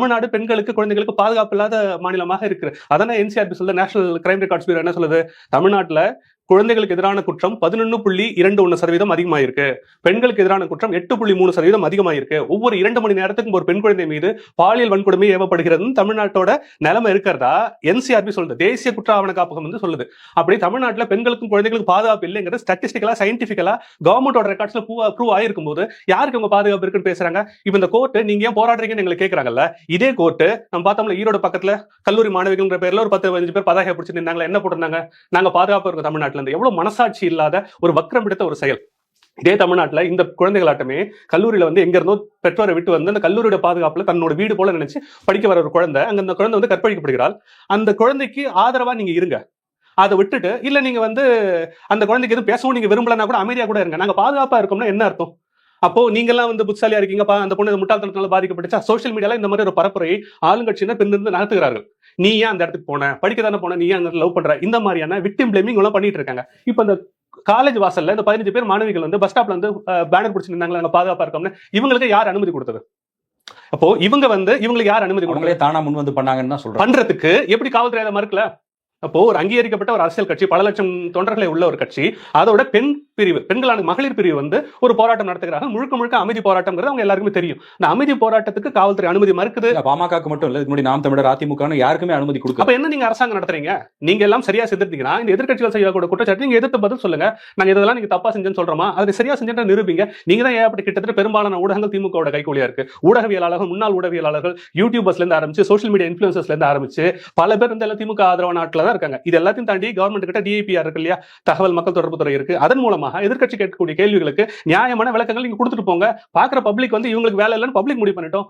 தமிழ்நாடு பெண்களுக்கு குழந்தைகளுக்கு பாதுகாப்பு இல்லாத மாநிலமாக இருக்கு. அதான என்சிஆர்பி சொல்ல நேஷனல் கிரைம் ரெக்கார்ட்ஸ் பியூரோ என்ன சொல்லுது? தமிழ்நாட்டில் குழந்தைகளுக்கு எதிரான குற்றம் பதினொன்று புள்ளி இரண்டு ஒன்று சதவீதம் அதிகமாயிருக்கு. பெண்களுக்கு எதிரான குற்றம் எட்டு புள்ளி மூணு சதவீதம் அதிகமாயிருக்கு. ஒவ்வொரு இரண்டு மணி நேரத்துக்கும் ஒரு பெண் குழந்தை மீது பாலியல் வன்கொடுமை ஏவப்படுகிறது தமிழ்நாட்டோட நிலைமை இருக்கிறதா? என்சிஆர்பி சொல்லுது. தேசிய குற்ற ஆவண காப்பகம் வந்து சொல்லுது. அப்படி தமிழ்நாட்டுல பெண்களுக்கும் குழந்தைகளுக்கும் பாதுகாப்பு இல்லைங்கிறது ஸ்டாட்டிஸ்டிக்கலா சயின்டிபிக்கலா கவர்மெண்டோட ரெக்கார்ட்ஸ்ல ப்ரூவ் ஆயிருக்கும் போது யாருக்கு உங்க பாதுகாப்பு இருக்குன்னு பேசுறாங்க? இப்ப இந்த கோர்ட்டு நீங்க ஏன் போராடுறீங்கன்னு எங்களை கேட்கறாங்கல்ல இதே கோர்ட்டு நம்ம பார்த்தோம்ல ஈரோடு பக்கத்துல கல்லூரி மாணவிகள்ன்ற பேர்ல ஒரு பத்து பதினஞ்சு பேர் பதாகை பிடிச்சி நின்னாங்களா என்ன போட்டிருந்தாங்க? நாங்க பாதுகாப்பு இருக்கோம் தமிழ்நாட்டுல. இருந்து எவ்வளவு மனசாட்சி இல்லாத ஒரு வக்ரம் பிடித்த ஒரு செயல். இதே தமிழ்நாட்டுல இந்த குழந்தைகளாட்டமே கல்லூரியில் வந்து எங்க இருந்தோ பெற்றோரை விட்டு வந்து அந்த கல்லூரியோட பாதுகாப்புல தன்னோட வீடு போல நினைச்சு படிக்க வர ஒரு குழந்தை அங்க அந்த குழந்தை வந்து கற்பழிக்கப்படுகிறாள். அந்த குழந்தைக்கு ஆதரவா நீங்க இருங்க. அதை விட்டுட்டு இல்ல நீங்க வந்து அந்த குழந்தைக்கு எதுவும் பேசவும் நீங்க விரும்பலன்னா கூட அமைதியா கூட இருங்க. நாங்க பாதுகாப்பா இருக்கோம்னா என்ன அர்த்தம்? அப்போ நீங்கெல்லாம் வந்து புத்தாலியா இருக்கீங்க பா- அந்த பொண்ணு முட்டாள்தனத்தால பாதிக்கப்பட்டுச்சா? சோஷியல் மீடியால இந்த மாதிரி ஒரு பரப்புரையை ஆளுங்கட்சியினர் பின்னிருந்து நடத்துகிறார்கள் நீ ஏன் அந்த இடத்துக்கு போன? படிக்க தானே போன? நீ ஏன் அந்த லவ் பண்ற? இந்த மாதிரியான விக்டிம் பிளேமிங் எல்லாம் பண்ணிட்டு இருக்காங்க. இப்போ இந்த காலேஜ் வாசல்ல இந்த பதினஞ்சு பேர் மாணவிகள் வந்து பஸ் ஸ்டாப்ல வந்து பேனர் பிடிச்சி நின்னாங்களா நாங்க பாதுகாப்பா இருக்கோம்னு. இவங்களுக்கு யார் அனுமதி கொடுத்தது? அப்போ இவங்க வந்து இவங்களுக்கு யார் அனுமதி அவங்களே தானா முன் வந்து பண்ணாங்கன்னு தான் சொல்றேன் பண்றதுக்கு எப்படி காவல்துறை அதை மறுக்கல? அப்போ ஒரு அங்கீகரிக்கப்பட்ட ஒரு அரசியல் கட்சி பல லட்சம் தொண்டர்களை உள்ள ஒரு கட்சி அதோட பெண் பிரிவு பெண்களான மகளிர் பிரிவு வந்து ஒரு போராட்டம் நடத்துகிறாங்க. முழுக்க முழுக்க அமைதி போராட்டம்ங்கிறது அவங்க எல்லாருக்குமே தெரியும். இந்த அமைதி போராட்டத்துக்கு காவல்துறை அனுமதி மறுக்குது. பாமகக்கு மட்டும் இல்ல முன்னாடி நாம் தமிழர் அதிமுக யாருக்குமே அனுமதி கொடுக்கல. அப்ப என்ன நீங்க அரசாங்கம் நடத்துறீங்க? நீங்க எல்லாம் சரியா செஞ்சிருந்தீங்கன்னா இந்த எதிர்க்கட்சிகள் செய்யக்கூடிய குற்றச்சாட்டு நீங்க எதிர்த்து பதில் சொல்லுங்க. நாங்க இதெல்லாம் நீங்க தப்பா செஞ்சேன்னு சொல்றோமா? அதை சரியா செஞ்சா நிரூபிங்க. நீங்க தான் ஏகப்பட்ட கிட்டத்தட்ட பெரும்பாலான ஊடகங்கள் திமுகவோட கைகூலியா இருக்கு. ஊடகவியலாளர்கள் முன்னாள் ஊடகவியலாளர்கள் யூடியூபர்ஸ்ல இருந்து ஆரம்பிச்சு சோஷியல் மீடியா இன்ஃபுளுசர்ஸ்ல இருந்து ஆரம்பிச்சு பல பேர் இந்த திமுக ஆதரவு நாட்டில் தான் இருக்காங்க. இது எல்லாத்தையும் தாண்டி கவர்மெண்ட் கிட்ட டிஐபிஆர் இருக்கு இல்லையா? தகவல் மக்கள் தொடர்பு துறை இருக்கு. அதன் மூலமாக எதிர்கட்சி கேட்கக்கூடிய கேள்விகளுக்கு நியாயமான விளக்கங்கள் நீங்க கொடுத்துட்டு போங்க. பாக்குற பப்ளிக் வந்து இவங்களுக்கு வேலை இல்லைன்னு பப்ளிக் முடிவு பண்ணிட்டோம்.